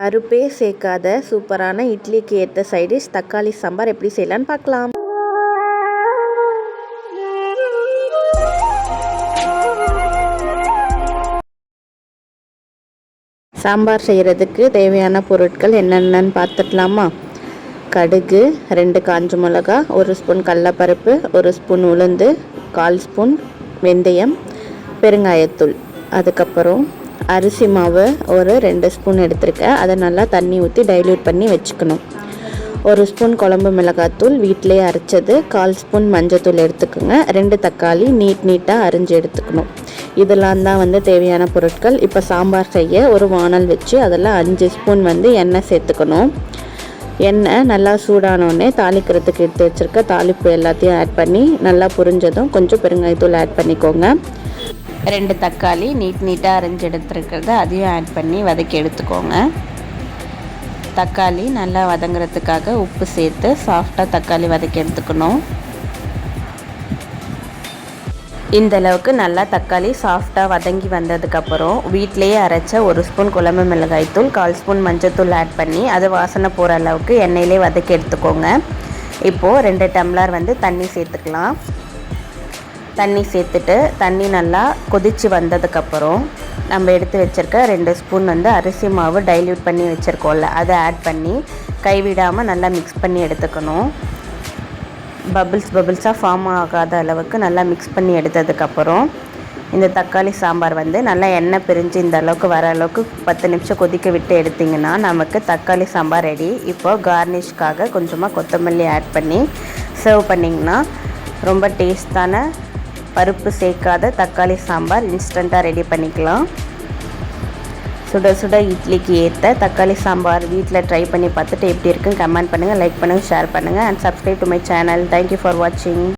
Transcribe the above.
அறுப்பே சேர்க்காத சூப்பரான இட்லிக்கு ஏற்ற சைடிஷ் தக்காளி சாம்பார் எப்படி செய்யலான்னு பார்க்கலாம். சாம்பார் செய்கிறதுக்கு தேவையான பொருட்கள் என்னென்னன்னு பார்த்துடலாமா கடுகு ரெண்டு காஞ்ச மிளகா ஒரு ஸ்பூன் கடலப்பருப்பு ஒரு ஸ்பூன் உளுந்து கால் ஸ்பூன் வெந்தயம் பெருங்காயத்தூள். அதுக்கப்புறம் அரிசி மாவு ஒரு ரெண்டு ஸ்பூன் எடுத்திருக்கேன். அதை நல்லா தண்ணி ஊற்றி டைல்யூட் பண்ணி வச்சுக்கணும். ஒரு ஸ்பூன் குழம்பு மிளகாத்தூள் வீட்டிலே அரைச்சது. கால் ஸ்பூன் மஞ்சத்தூள் எடுத்துக்கோங்க. ரெண்டு தக்காளி நீட் நீட்டாக அரிஞ்சு எடுத்துக்கணும். இதெல்லாம் தான் வந்து தேவையான பொருட்கள். இப்போ சாம்பார் செய்ய ஒரு வானல் வச்சு அதில் அஞ்சு ஸ்பூன் வந்து எண்ணெய் சேர்த்துக்கணும். எண்ணெய் நல்லா சூடானோடனே தாளிக்கிறதுக்கு எடுத்து வச்சுருக்க தாளிப்பு எல்லாத்தையும் ஆட் பண்ணி நல்லா புரிஞ்சதும் கொஞ்சம் பெருங்காயத்தூள் ஆட் பண்ணிக்கோங்க. ரெண்டு தக்காளி நீட் நீட்டாக அரைஞ்சி எடுத்துருக்கிறத அதையும் ஆட் பண்ணி வதக்கி எடுத்துக்கோங்க. தக்காளி நல்லா வதங்குறதுக்காக உப்பு சேர்த்து சாஃப்டாக தக்காளி வதக்கி எடுத்துக்கணும். இந்த அளவுக்கு நல்லா தக்காளி சாஃப்டாக வதங்கி வந்ததுக்கப்புறம் வீட்டிலேயே அரைச்ச ஒரு ஸ்பூன் குழம்பு மிளகாய்த்தூள் கால் ஸ்பூன் மஞ்சத்தூள் ஆட் பண்ணி அது வாசனை போகிற அளவுக்கு எண்ணெயிலே வதக்கி எடுத்துக்கோங்க. இப்போது ரெண்டு டம்ளர் வந்து தண்ணி சேர்த்துக்கலாம். தண்ணி சேர்த்துட்டு தண்ணி நல்லா கொதித்து வந்ததுக்கப்புறம் நம்ம எடுத்து வச்சுருக்க ரெண்டு ஸ்பூன் வந்து அரிசி மாவு டைல்யூட் பண்ணி வச்சுருக்கோம்ல அதை ஆட் பண்ணி கைவிடாமல் நல்லா மிக்ஸ் பண்ணி எடுத்துக்கணும். பபிள்ஸ் பபிள்ஸாக ஃபார்ம் ஆகாத அளவுக்கு நல்லா மிக்ஸ் பண்ணி எடுத்ததுக்கப்புறம் இந்த தக்காளி சாம்பார் வந்து நல்லா எண்ணெய் பிரிஞ்சு இந்த அளவுக்கு வர அளவுக்கு பத்து நிமிஷம் கொதிக்க விட்டு எடுத்திங்கன்னா நமக்கு தக்காளி சாம்பார் ரெடி இப்போ கார்னிஷ்காக கொஞ்சமாக கொத்தமல்லி ஆட் பண்ணி சர்வ் பண்ணிங்கன்னா ரொம்ப டேஸ்டான பருப்பு சேர்க்காத தக்காளி சாம்பார் இன்ஸ்டண்ட்டாக ரெடி பண்ணிக்கலாம். சுட சுட இட்லிக்கு ஏற்ற தக்காளி சாம்பார் வீட்டில் ட்ரை பண்ணி பார்த்துட்டு எப்படி இருக்குன்னு கமெண்ட் பண்ணுங்கள் லைக் பண்ணுங்கள் ஷேர் பண்ணுங்கள் and subscribe to my channel thank you for வாட்சிங்